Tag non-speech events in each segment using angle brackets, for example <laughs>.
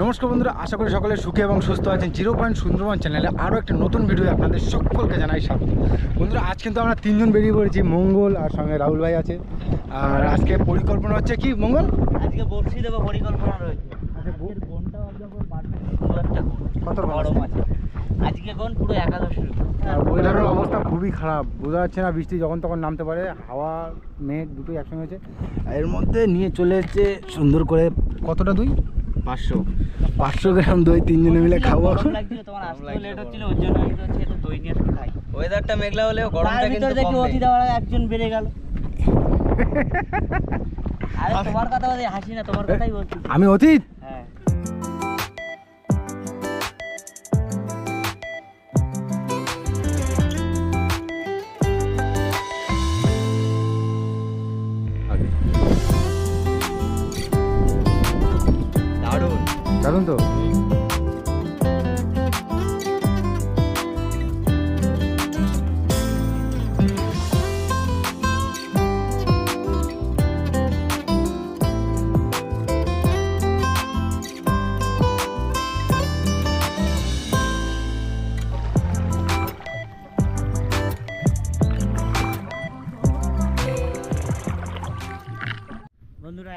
নমস্কার বন্ধুরা আশা করি সকলে সুখে এবং সুস্থ আছেন। জিরো পয়েন্ট সুন্দরবন চ্যানেলে আরও একটা নতুন ভিডিও আপনাদের সকলকে জানাই স্বাগত। বন্ধুরা আজ কিন্তু আমরা তিনজন বেরিয়ে পড়েছি মঙ্গল আর সঙ্গে রাহুল ভাই আছে। আর আজকে পরিকল্পনা হচ্ছে কি মঙ্গল? আজকে বড়শি দেবো পরিকল্পনা রয়েছে। আচ্ছা, কত বড় আছে? আজকে পুরো একাদশ ওয়েদারের অবস্থা খুবই খারাপ। বোঝা যাচ্ছে না বৃষ্টি যখন তখন নামতে পারে হাওয়া মেঘ দুটোই একসঙ্গে হয়েছে। এর মধ্যে নিয়ে চলে এসছে সুন্দর করে কতটা দই? পাঁচশো। পাঁচশো গ্রাম দই তিনজনে মিলে খাব। লাগছিল তোমার আসতে লেট হচ্ছিল ওর জন্য আমি তো হচ্ছে দই নিয়ে খাই। ওয়েদারটা মেঘলা হলেও গরমটা ভিতরে কম দেখি অতি। দেওয়ার একজন বেড়ে গেল। <laughs> আরে তোমার কথা বলে হাসি না তোমার কথাই বলছি। আমি অতীত? দারুণ তো?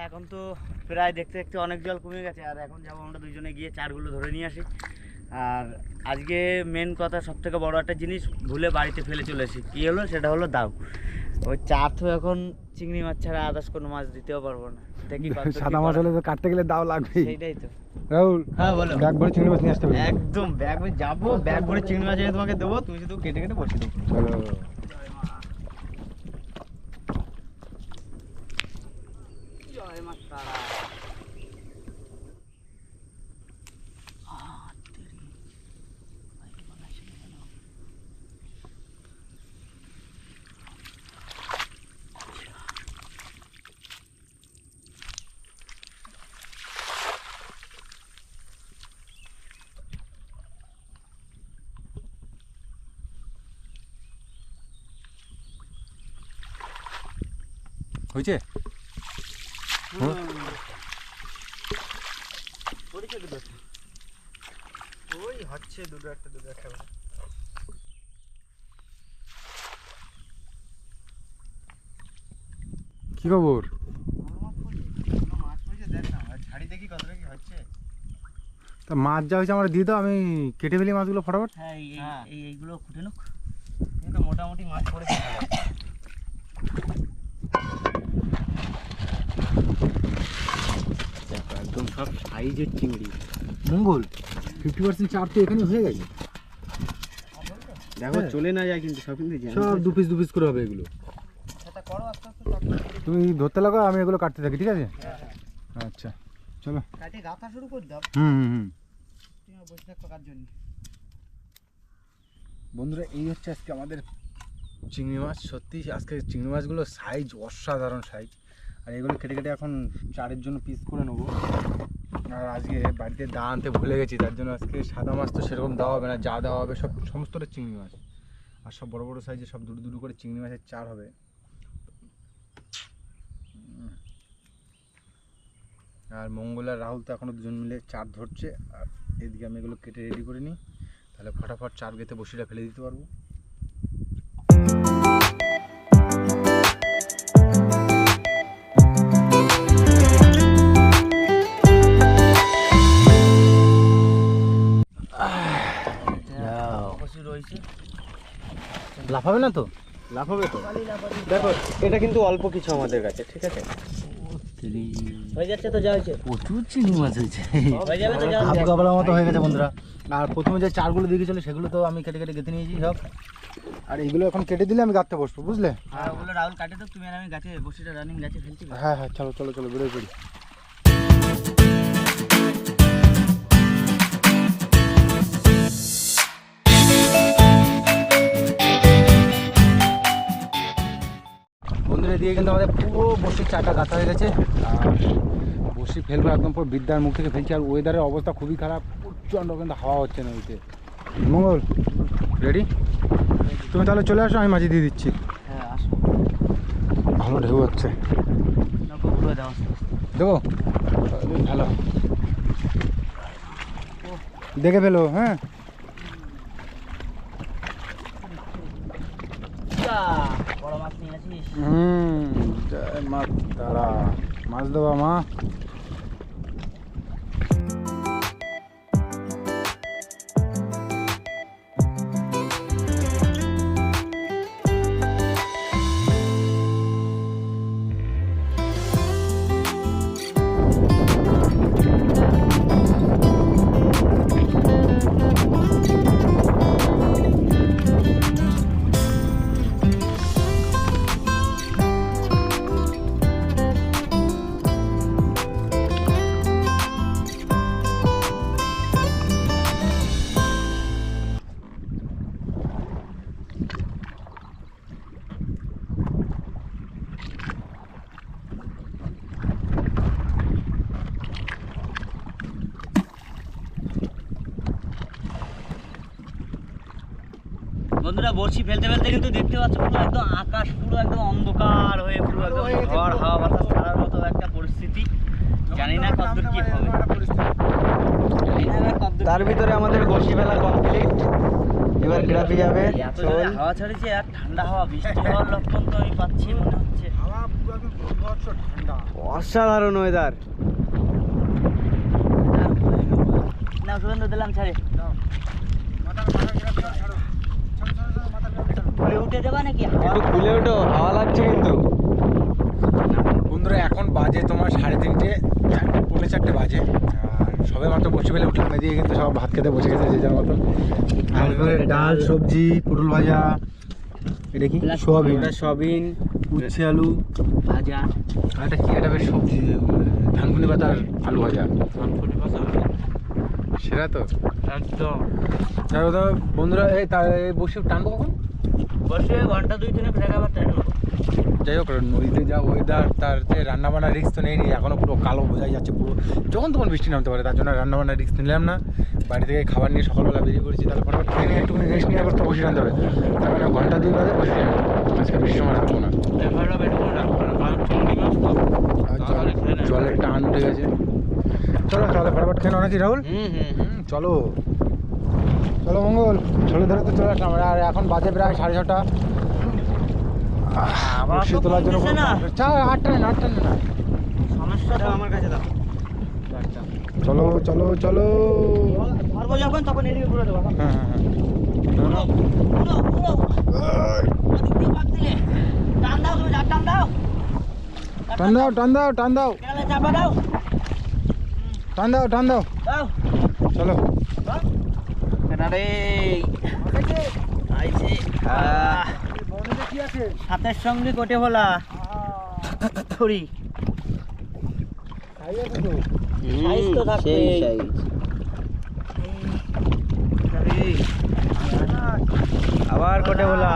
এখন তো প্রায় দেখতে দেখতে অনেক জল কমে গেছে আর এখন যাব আমরা দুজনে গিয়ে চারগুলো ধরে নিয়ে আসি। আর আজকে মেন কথা সব থেকে বড়ো একটা জিনিস ভুলে বাড়িতে ফেলে চলে এসেছি। কী হলো? সেটা হলো দাও। ওই চার তো এখন চিংড়ি মাছ ছাড়া আদার্স কোনো মাছ দিতেও পারব না। সাদা মাছ হলে তো কাটতে গেলে দাও লাগবে সেইটাই তো। রাহুল হ্যাঁ বলো। ব্যাগ ভরে চিংড়ি মাছ নিয়ে আসতে হবে একদম ব্যাগ যাব ব্যাগ ভরে চিংড়ি মাছ এনে তোমাকে দেবো তুমি শুধু কেটে কেটে বসে দেবো। চলো জয় মা তারা হয়েছে হ্যাঁ? পরিচয় দুটো হচ্ছে দুটো একটা দুটো একটা করে। কি খবর মাছ পড়েছে দেখ না আর ঝাড়ি দেখি কতটা কি হচ্ছে তা মাছ যা হয়েছে আমার দিয়ে দাও আমি কেটে ফেলি মাছগুলো ফটাফট হ্যাঁ এই- হ্যাঁ। এই এইগুলো খুঁটে নোক তো মোটামুটি মাছ পড়ে। একদম সব সাইজের চিংড়ি মঙ্গল ফিফটি পার্সেন্ট চার তো এখানে হয়ে গেছে। দেখো হ্যাঁ। চলে না যায় কিন্তু সব কিন্তু সব দু পিস দু পিস করে হবে এগুলো। সেটা করো আস্তে আস্তে সব কেটে তুমি ধরতে লাগো আমি এগুলো কাটতে থাকি ঠিক আছে? আচ্ছা চলো। কাটে গাঁথা শুরু করে দাও। হুম হুম হুম। তুমি বসে থাকো কার জন্য। বন্ধুরা এই হচ্ছে আজকে আমাদের চিংড়ি মাছ। সত্যি আজকে চিংড়ি মাছগুলো সাইজ অসাধারণ সাইজ আর এগুলো কেটে কেটে এখন চারের জন্য পিস করে নেব। আর আজকে বাড়িতে দা আনতে ভুলে গেছি, তার জন্য আজকে সাদা মাছ তো সেরকম দেওয়া হবে না, যা দেওয়া হবে সব সমস্তটা চিংড়ি মাছ। আর সব বড় বড় সাইজে সব দুটো দুটো করে চিংড়ি মাছের চার হবে। আর মঙ্গল আর রাহুল তো এখনও দুজন মিলে চার ধরছে, আর এদিকে আমি এগুলো কেটে রেডি করে নিই, তাহলে ফটাফট চার গেতে বসিটা ফেলে দিতে পারব। লাফাবে না তো? লাফাবে তো। দেখো এটা কিন্তু অল্প কিছু আমাদের কাছে ঠিক আছে? হয়ে যাচ্ছে তো যা হয়েছে। প্রচুর চিংড়ি মাছ হয়েছে। হয়ে যাবে হাফ গাবলার মতো হয়ে গেছে বন্ধুরা। আর প্রথমে যে চারগুলো সেগুলো তো আমি কেটে কেটে গেঁথে নিয়েছি সব। আর এগুলো এখন কেটে দিলে আমি বসবো বুঝলে? আর ওগুলো রাহুল কাটে তো তুমি আর আমি গাছে বসিটা রানিং গাছে ফেলছি। হ্যাঁ হ্যাঁ চলো চলো চলো বেরোয় পড়ি। দিয়ে কিন্তু আমাদের পুরো বসির চাটা গাঁথা হয়ে গেছে। আর বসি ফেলব একদম পুরো বিদ্যার মুখ থেকে ফেলছি আর ওয়েদারের অবস্থা খুবই খারাপ প্রচণ্ড কিন্তু হাওয়া হচ্ছে না ওইতে মঙ্গল রেডি তুমি তাহলে চলে আসো আমি মাঝে দিয়ে দিচ্ছি। হ্যাঁ আসো। ভালো ঢেউ হচ্ছে। দেবো? ভালো দেখে ফেলো হ্যাঁ? বড় মাছ নিয়ে আসিস। হুম। Matará. Más de mamá. বন্ধুরা বড়শি ফেলতে ফেলতে কিন্তু দেখতে পাচ্ছ পুরো একদম আকাশ পুরো একদম অন্ধকার হয়ে পুরো একদম ঝড় হাওয়া বাতাস ছাড়ার মতো একটা পরিস্থিতি। জানি না কতদূর কি হবে। তার ভিতরে আমাদের বসি ফেলা কমপ্লিট এবার গ্রাফি যাবে হাওয়া ছাড়িয়েছে আর ঠান্ডা হাওয়া বৃষ্টি হওয়ার লক্ষণ তো আমি পাচ্ছি মনে হচ্ছে। হাওয়া পুরো একদম ঠান্ডা। অসাধারণ ওয়েদার না সুরেন্দ্র দিলাম ছাড়ো ছাড়ো মাথার গ্রাফ ছাড়ো খুলে উঠে দেবা নাকি? একটু খুলে ওঠো হাওয়া লাগছে কিন্তু। বন্ধুরা এখন বাজে তোমার সাড়ে তিনটে। চারটে পৌনে চারটে বাজে। আর সবে মাত্র বসে ফেলে উঠলাম এদিকে কিন্তু সব ভাত খেতে বসে গেছে যে যার মতন। আর ডাল সবজি পটল ভাজা এটা কি? সোয়াবিন। সবিন উচ্ছে আলু। ভাজা। আর এটা কি? এটা বেশ সবজি ধানকুনি পাতার আলু ভাজা। সেটা তো? একদম। বন্ধুরা এই তা এই বসে টানবো কখন? বসে ঘণ্টা দুই আবার যাই হোক নদীতে যা ওয়েদার তার যে রান্নাবান্নার রিস্ক তো নেই নি এখনও পুরো কালো বোঝাই যাচ্ছে পুরো। যখন তখন বৃষ্টি নামতে পারে তার জন্য রান্নাবান্নার রিস্ক নিলাম না। বাড়ি থেকে খাবার নিয়ে সকালবেলা বেরিয়ে পড়েছি তাহলে ফটাফট খেয়ে নিয়ে একটু রেস্ট নিয়ে আবার তো বসে রাখতে হবে। তার মানে ঘণ্টা দুই বাজে বসে যাবে আজকে বেশি সময় রাখব না। জল- জলের টান উঠে গেছে। চলো তাহলে ফটাফট খেয়ে নাকি রাহুল? হুম হুম হুম, চলো। চলো মঙ্গল চলে ধরে তো চলে আসলাম আর এখন বাজে প্রায় সাড়ে ছটা। বসে তো তোলার জন্য না। চা আটটা না আটটা না। সমস্যা আমার কাছে দাও। চলো চলো চলো। ধরবো যখন তখন এদিকে ঘুরে দেবো। হ্যাঁ হ্যাঁ হ্যাঁ। টান দাও টান দাও। টান দাও টান দাও টান দাও। চলো। আছে হাতের সঙ্গে কোটে। সেই সাইজ। আবার কোটে বলা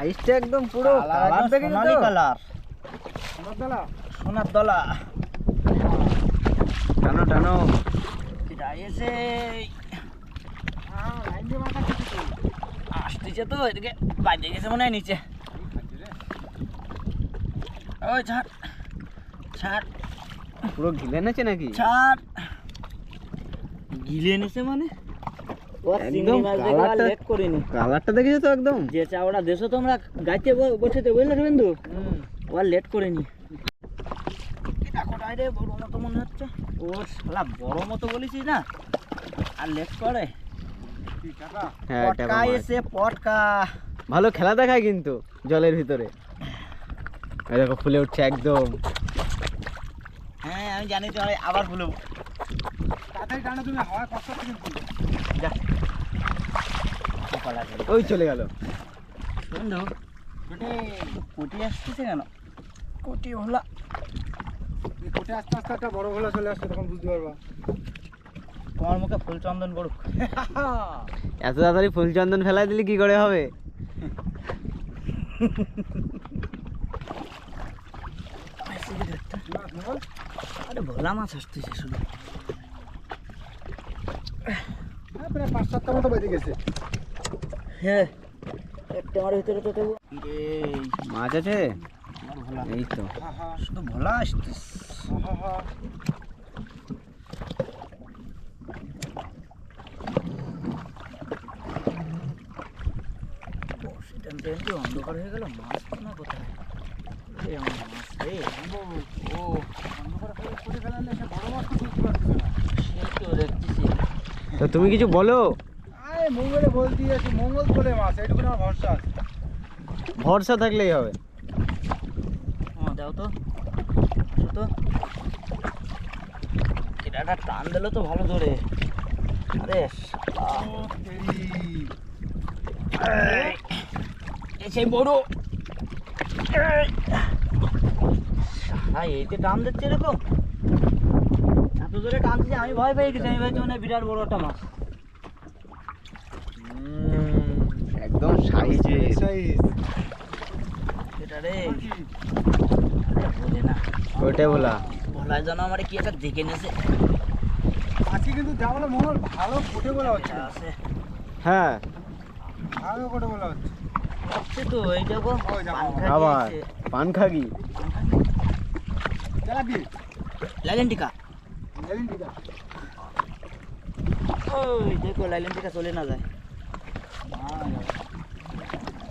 আইসটা একদম পুরো কালার সোনালি কালার। সোনার দলা। টানো টানো। এসে আসতেছে তো এদিকে গেছে মনে হয় নিচে। ওই ছাড় ছাড়। পুরো ঘিলে এনেছে নাকি? ছাড়। গিলে এনেছে মানে? কালারটা- লেট করিনি। কালারটা দেখেছ তো একদম? যে চাওড়া দেশো তোমরা গাইতে বসেতে বুঝলে রবীন্দ্র ও লেট করিনি এটা কোটায় রে বড় মতো মনে হচ্ছে ও শালা বড় মতো বলেছিস না? আর লেট করে। হ্যাঁ পটকা এসে পটকা। ভালো খেলা দেখায় কিন্তু জলের ভিতরে। দেখো ফুলে উঠছে একদম। হ্যাঁ আমি জানি তো আবার ভুলবো তাড়াতাড়ি টানো তুমি হাওয়া কষ্ট কিন্তু যা। ওই চলে গেল। বন্ধু কোটি আসতেছে কেন? কোটি হলা এই আস্তে আস্তে একটা বড় ভোলা চলে আসছে তখন বুঝতে পারবা। তোমার মুখে ফুল চন্দন পড়ুক। এত তাড়াতাড়ি ফুল চন্দন ফেলাই দিলে কি করে হবে? আরে ভোলা মাছ আসতেছে শুধু হ্যাঁ প্রায় পাঁচ সাতটা মতো বেজে গেছে। হ্যাঁ একটা আমার ভিতরে তো তবু মাছ আছে? এই তো। শুধু ভোলা আসতিস অন্ধকার হয়ে গেল মাছ তো না কোথায় এই আমার মাছ রে ও অন্ধকার করে করে বড় মাছ তো তুলতে পারতেছে না সে তো দেখতেছি তো তুমি কিছু বলো? আরে মঙ্গলে বলতে আছে মঙ্গল তোলে মাছ এইটুকু আমার ভরসা আছে। ভরসা থাকলেই হবে। হ্যাঁ দাও তো। আসো তো। এটা টান দিলো তো ভালো ধরে। আরে সেই বড়। এই। শালা টান দিচ্ছে এরকম। এত জোরে টান দিচ্ছে আমি ভয় পেয়ে গেছি আমি ভাবছি মানে বিরাট বড় একটা মাছ। একদম সাইজে সাইজ এটা রে। ওইটাই বলা ভোলায় যেন আমার কি একটা দেখে নেছে আজকে কিন্তু যেমন মঙ্গল ভালো ফুটে বলা হচ্ছে এটা আছে হ্যাঁ ভালো ফুটে বলা হচ্ছে হচ্ছে তো এই দেখো ওই দেখো। পান খাইয়ে আবার দিয়েছে। পান খাগি তেলাপি লাইলেন টিকা জানেন ঠিক ওই দেখো লাইলেন টিকা চলে না যায়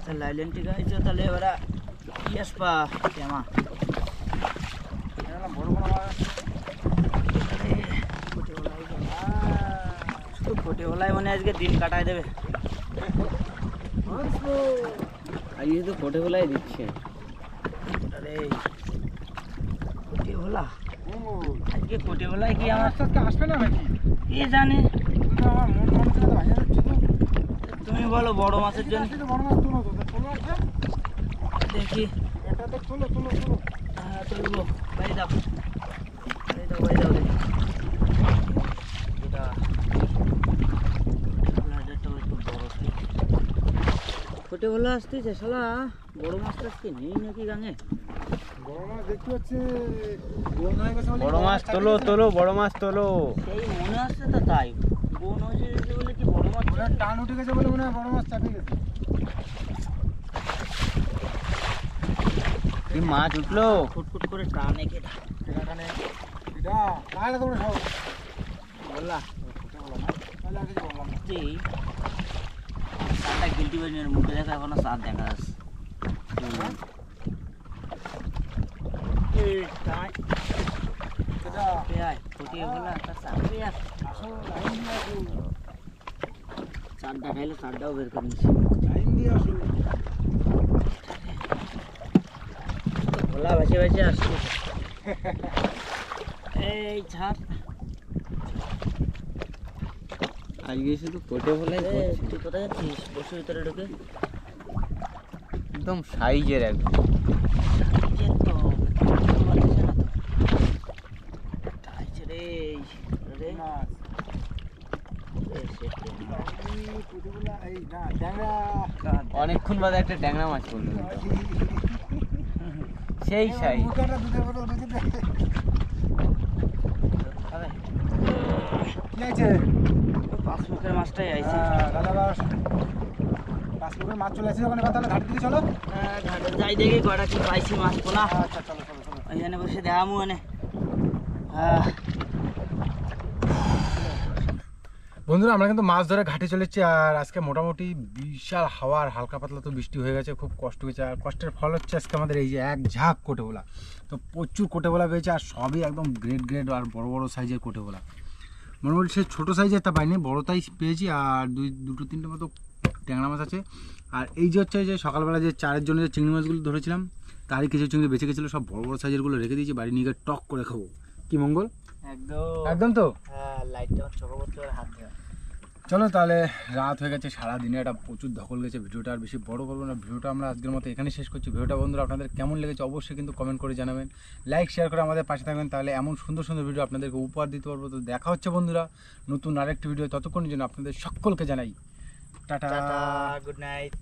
তা লাইলেন টিকা হয়েছে তাহলে এবারে ইয়াস পা কেমা বড় বড় মাছ শুধু ফোটে বলাই মানে আজকে দিন কাটায় দেবে আজকে তো ফোটে বেলায় দিচ্ছে আরে ভোলা আজকে কোটে কি আমার আস্তে আসবে না নাকি কে জানে আমার মন ভাইয়া তুমি বলো বড় মাছের জন্য বড় মাছ দেখি। এটা তো তুলো তুলো তুলো বড় আসতেছে শালা। বড় মাছটা আজকে নেই নাকি গাঙে বড় মাছ বলে তোলো তোলো বড় মাছ তোলো। সেই মনে আসছে তো তাই। বোন হয়েছে বলে কি বড় মাছ টান উঠে গেছে বলে মনে হয় বড় মাছ চাপিয়ে গেছে। কি মাছ উঠল। করে টানে কেটা এখানে এটা লাগালে তোমরা সব? বললা। তাহলে আগে বললাম। এই সারটা গিলটি বানিয়ে মুখে দেখা এখনও সার দেখা যাচ্ছে এই টান এটা পেয়াই ফুটিয়ে বললা তার সার পেয়াই আসল লাইন দিয়ে আসুন সারটা খাইলে সারটাও বের করে নিছি লাইন দিয়ে আসুন ভোলা ভাসে ভাসে আসছে এই ছাড় আজকে শুধু বেলায় এ, তুই কোথায় যাচ্ছিস বসে ভিতরে ঢুকে একদম সাইজের একদম যে তো অনেকক্ষণ বাদে একটা ট্যাংরা মাছ পড়ল সেই আরে, কি আছে পাঁচ মুখের মাছটাই আইছে। দাদা বাস পাঁচ মাছ চলে আসছে ওখানে কথা হলে ঘাট দিকে চলো। হ্যাঁ, ঘাটে যাই দেখি কটা কি পাইছি মাছ পোলা আচ্ছা চলো চলো চলো। ওইখানে বসে দেখামু মানে হ্যাঁ। বন্ধুরা আমরা কিন্তু মাছ ধরে ঘাটে চলেছি আর আজকে মোটামুটি বিশাল হাওয়া আর হালকা পাতলা তো বৃষ্টি হয়ে গেছে খুব কষ্ট হয়েছে। আর কষ্টের ফল হচ্ছে আজকে আমাদের এই যে এক ঝাঁক কোটেবোলা তো প্রচুর কোটেবোলা পেয়েছে আর সবই একদম গ্রেট গ্রেড আর বড় বড় সাইজের কোটেবোলা মোটামুটি সে ছোটো সাইজের তা পাইনি বড়টাই পেয়েছি আর দুই দুটো তিনটে মতো ট্যাংরা মাছ আছে। আর এই যে হচ্ছে যে সকালবেলা যে চারের জন্য যে চিংড়ি মাছগুলো ধরেছিলাম তারই কিছু চিংড়ি বেঁচে গেছিল সব বড় বড় সাইজেরগুলো রেখে দিয়েছি বাড়ি নিয়ে গিয়ে টক করে খাব। কি মঙ্গল? একদম। একদম তো? হাত দেওয়া চলো তাহলে রাত হয়ে গেছে সারা দিনে একটা প্রচুর ধকল গেছে ভিডিওটা আর বেশি বড় করব না। ভিডিওটা আমরা আজকের মতো এখানে শেষ করছি। ভিডিওটা বন্ধুরা আপনাদের কেমন লেগেছে অবশ্যই কিন্তু কমেন্ট করে জানাবেন। লাইক শেয়ার করে আমাদের পাশে থাকবেন তাহলে এমন সুন্দর সুন্দর ভিডিও আপনাদেরকে উপহার দিতে পারব। তো দেখা হচ্ছে বন্ধুরা নতুন আরেকটি ভিডিও ততক্ষণের জন্য আপনাদের সকলকে জানাই টাটা। Good night